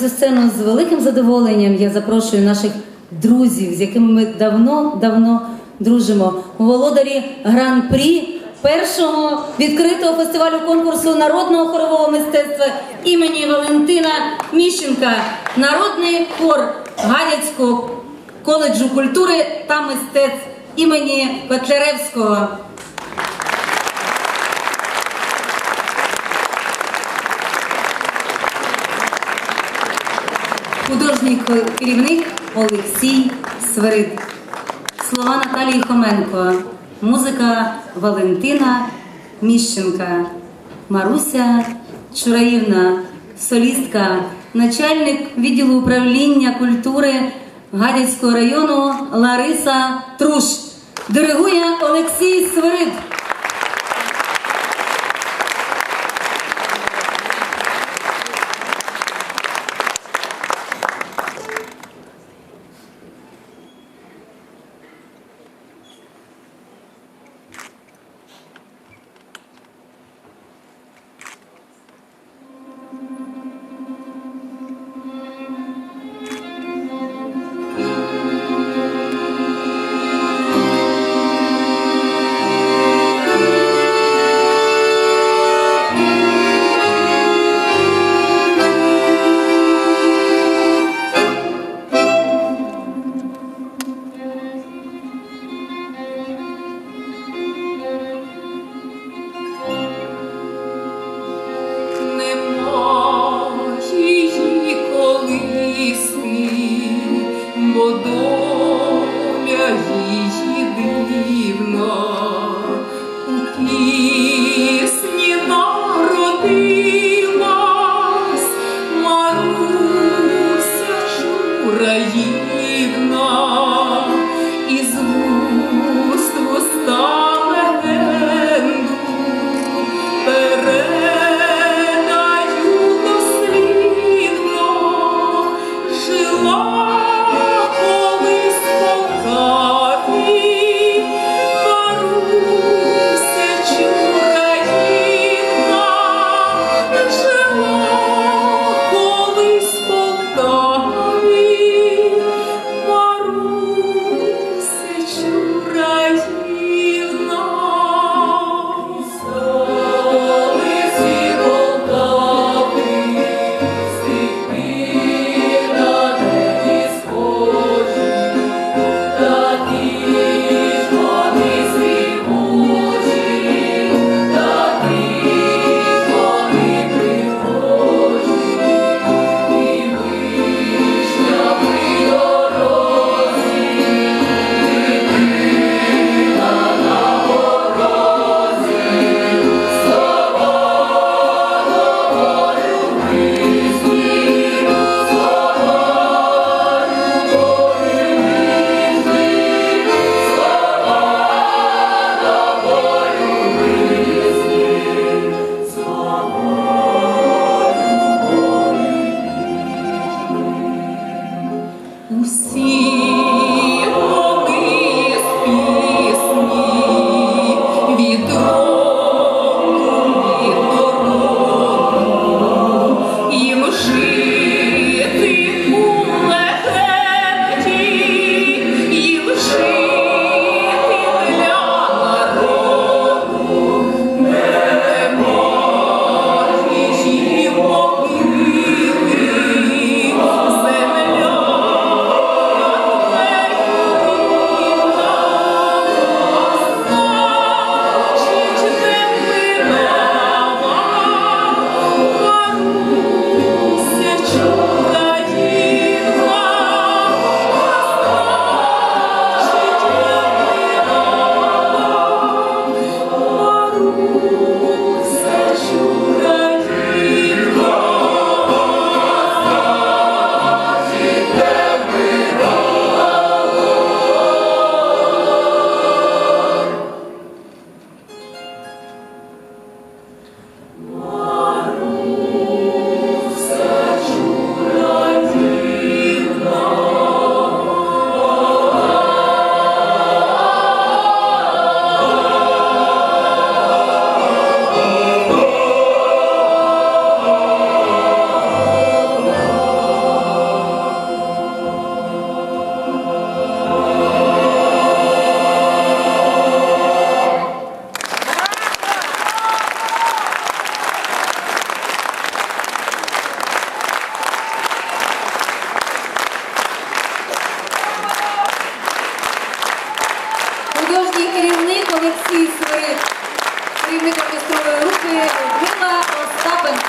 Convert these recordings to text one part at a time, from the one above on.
Цю сцену з великим задоволенням я запрошую наших друзів, з якими ми давно-давно дружимо. Володарі гран-прі першого відкритого фестивалю конкурсу народного хорового мистецтва імені Валентина Міщенка, народний хор Гадяцького коледжу культури та мистецтв імені Котляревського. Художній керівник Олексій Свирид. Слова Наталії Хоменко, музика Валентина Міщенка, Маруся Чураївна, солістка, начальник відділу управління культури Гадяцького району Лариса Труш. Диригує Олексій Свирид.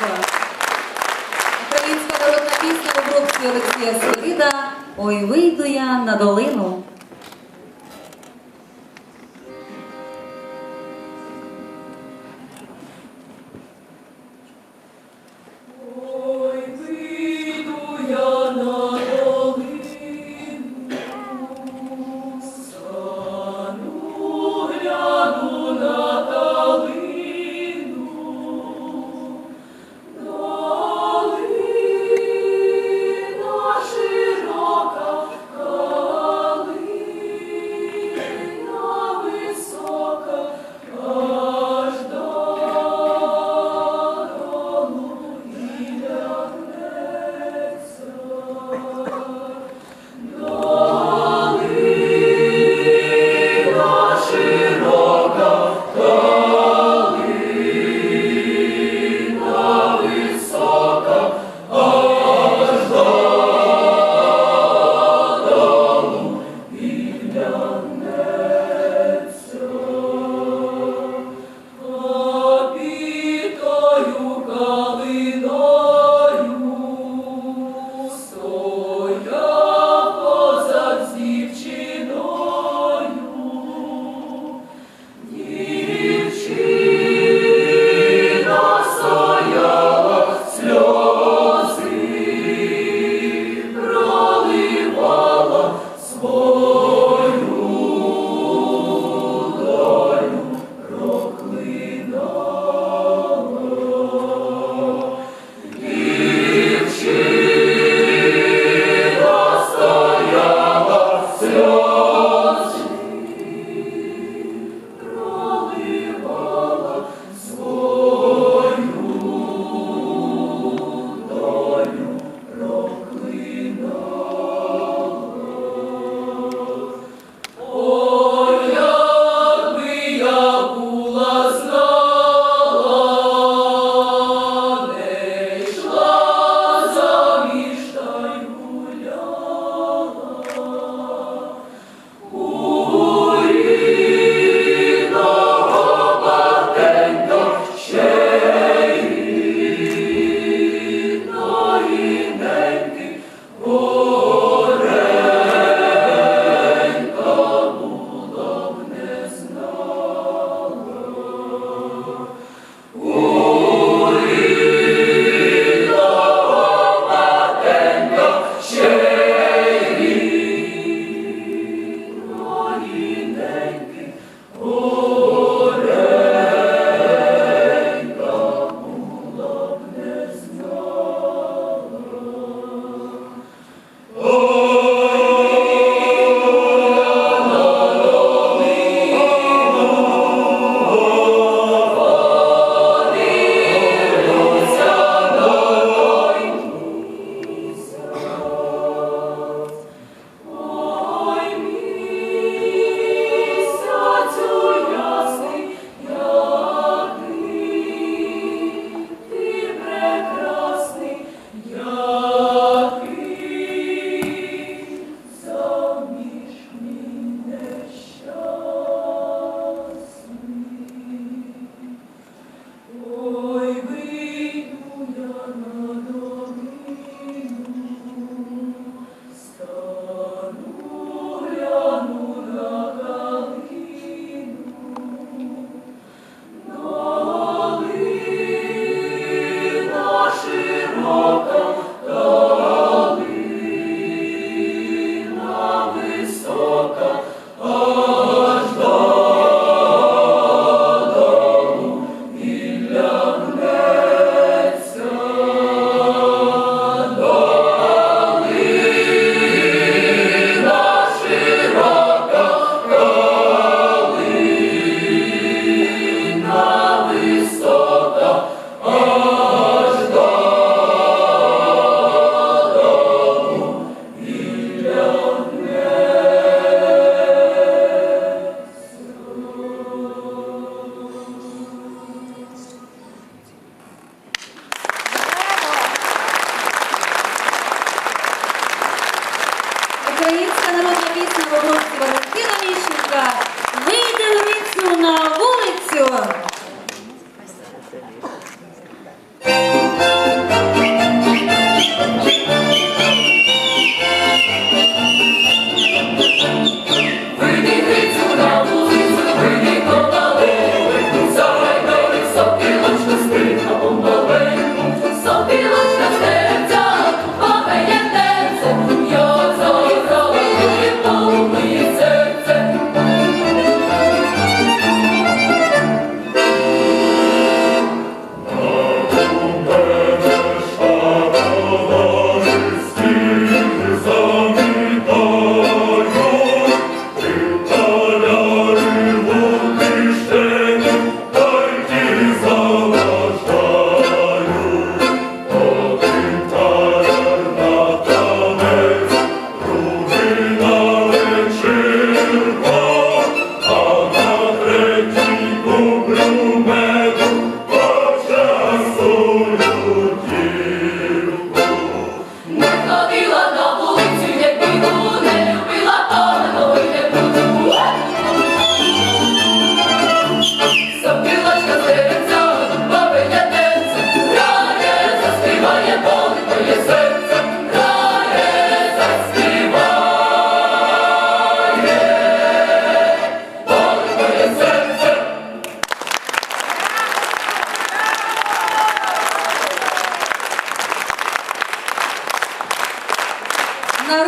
Дякую. Українська народна пісня обробці Олексія Свиріда Ой, вийду я на долину.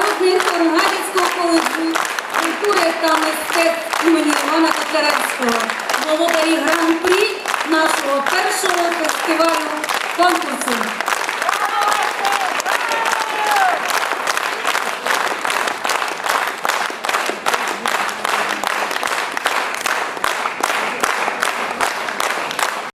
Народний Гадяцького коледжу культури та мистецтв імені Івана Котляревського, володарі гран-прі нашого першого фестивалю конкурсу.